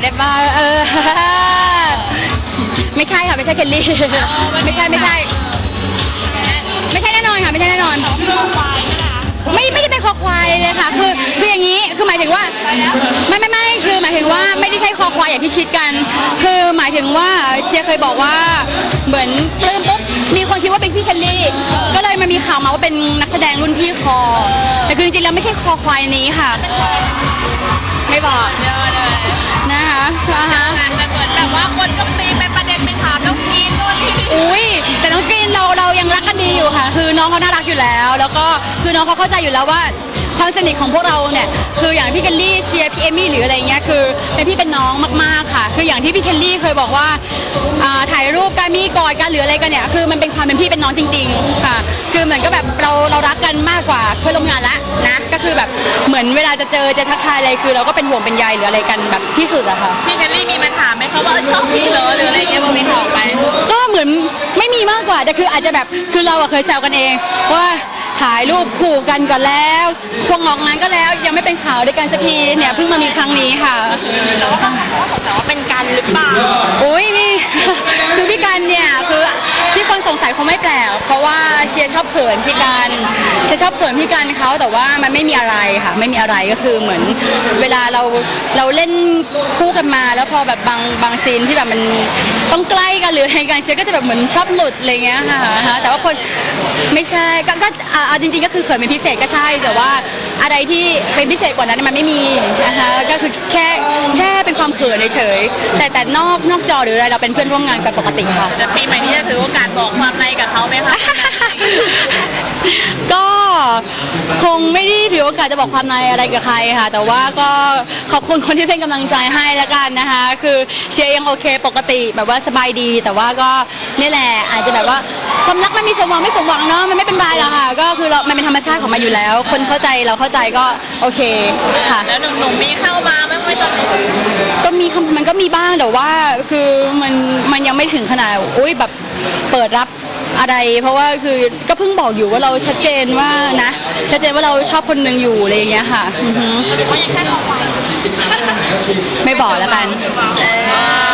ไม่บอกได้ป่ะเออ ไม่ใช่ค่ะ ไม่ใช่เคลลี่ ไม่ใช่ไม่ใช่ ไม่ใช่แน่นอนค่ะ ไม่ใช่แน่นอน ไม่ไม่ได้เป็นคอควายเลยค่ะ คือคืออย่างนี้คือหมายถึงว่า ไม่ไม่ไม่คือหมายถึงว่าไม่ได้ใช่คอควายอย่างที่คิดกัน คือหมายถึงว่าเชียร์เคยบอกว่าเหมือนปลื้มปุ๊บมีคนคิดว่าเป็นพี่เคลลี่ ก็เลยมันมีข่าวมาว่าเป็นนักแสดงรุ่นพี่คอ แต่คือจริงๆแล้วไม่ใช่คอควายนี้ค่ะ ไม่บอก นะคะนะคะแต่เหมือนแบบว่าคนก็ตีเป็นประเด็นไปถามน้องกีนนู่นนี่อุ้ยแต่น้องกรีนเราเรายังรักกันดีอยู่ค่ะ คือน้องเขาน่ารักอยู่แล้ว แล้วก็คือน้องเขาเข้าใจอยู่แล้วว่าความสนิทของพวกเราเนี่ยคืออย่างพี่เคลลี่เชียร์พี่เอมี่หรืออะไรเงี้ยคือเป็นพี่เป็นน้องมากๆค่ะ คืออย่างที่พี่เคลลี่เคยบอกว่าอ่าถ่ายรูปกันมีกอดกันหรืออะไรกันเนี่ยคือมันเป็นความเป็นพี่เป็นน้องจริง ๆ ค่ะ คือเหมือนก็แบบเราเรารักกันมากกว่าเพื่อนร่วมงานละนะก็คือแบบ เหมือนเวลาจะเจอจะทักทายอะไรคือเราก็เป็นห่วงเป็นใยหรืออะไรกันแบบที่สุดอะค่ะ พี่เคลลี่มีมาถามไหมคะว่าเออชอบพี่เหรอหรืออะไรเงี้ยโมเมนต์ออกไปก็เหมือนไม่มีมากกว่าแต่คืออาจจะแบบคือเราอะเคยแซวกันเองว่าถ่ายรูปคู่กันก่อนแล้วควงออกงานก็แล้วยังไม่เป็นข่าวด้วยกันสักทีเนี่ยเพิ่งมามีครั้งนี้ค่ะแต่ว่าเขาเขาสงสัยว่าเป็นกันหรือเปล่าอุ้ยนี่ คือพี่กันเนี่ยคือที่ คนสงไม่แปลกเพราะว่าเชียร์ชอบเขินพี่กันเชียร์ชอบเขินพี่กันเขาแต่ว่ามันไม่มีอะไรค่ะ ไม่มีอะไรก็คือเหมือน เวลาเราเราเล่นคู่กันมา แล้วพอแบบบางบางซีนที่แบบมันต้องใกล้กันหรืออะไรกันเชียร์ก็จะแบบเหมือนชอบหลุดอะไรเงี้ยค่ะแต่ว่าคนไม่ใช่ก็ก็เอาจริงๆก็คือเขินเป็นพิเศษก็ใช่แต่ว่าอะไรที่เป็นพิเศษกว่านั้นมันไม่มีนะคะก็คือแค่แค่เป็นความเขินเฉยแต่แต่นอกนอกจอหรืออะไรเราเป็นเพื่อนร่วมงานกันปกติค่ะจะปีใหม่นี้จะถือโอกาสบอกความ เขาไหมคะ ก็คงไม่ได้ถือโอกาสจะบอกความในอะไรกับใครค่ะ แต่ว่าก็ขอบคุณคนที่เป็นกำลังใจให้แล้วกันนะคะ คือเชียร์ยังโอเคปกติแบบว่าสบายดี แต่ว่าก็นี่แหละอาจจะแบบว่าความรักมันมีสมหวังไม่สมหวังเนาะมันไม่เป็นไรหรอกค่ะ ก็คือเรามันเป็นธรรมชาติของมันอยู่แล้ว คนเข้าใจเราเข้าใจก็โอเคค่ะ แล้วหนุ่มๆมีเข้ามาไหมไม่ตอนนี้ก็มีคำมันก็มีบ้างแต่ว่าคือมันมันยังไม่ถึงขนาดอุ้ยแบบเปิดรับ อะไร เพราะว่าคือก็เพิ่งบอกอยู่ว่าเราชัดเจนว่านะชัดเจนว่าเราชอบคนหนึ่งอยู่อะไรอย่างเงี้ยค่ะอือหือว่ายังแค่ของขวัญไม่บอกแล้วกันเออ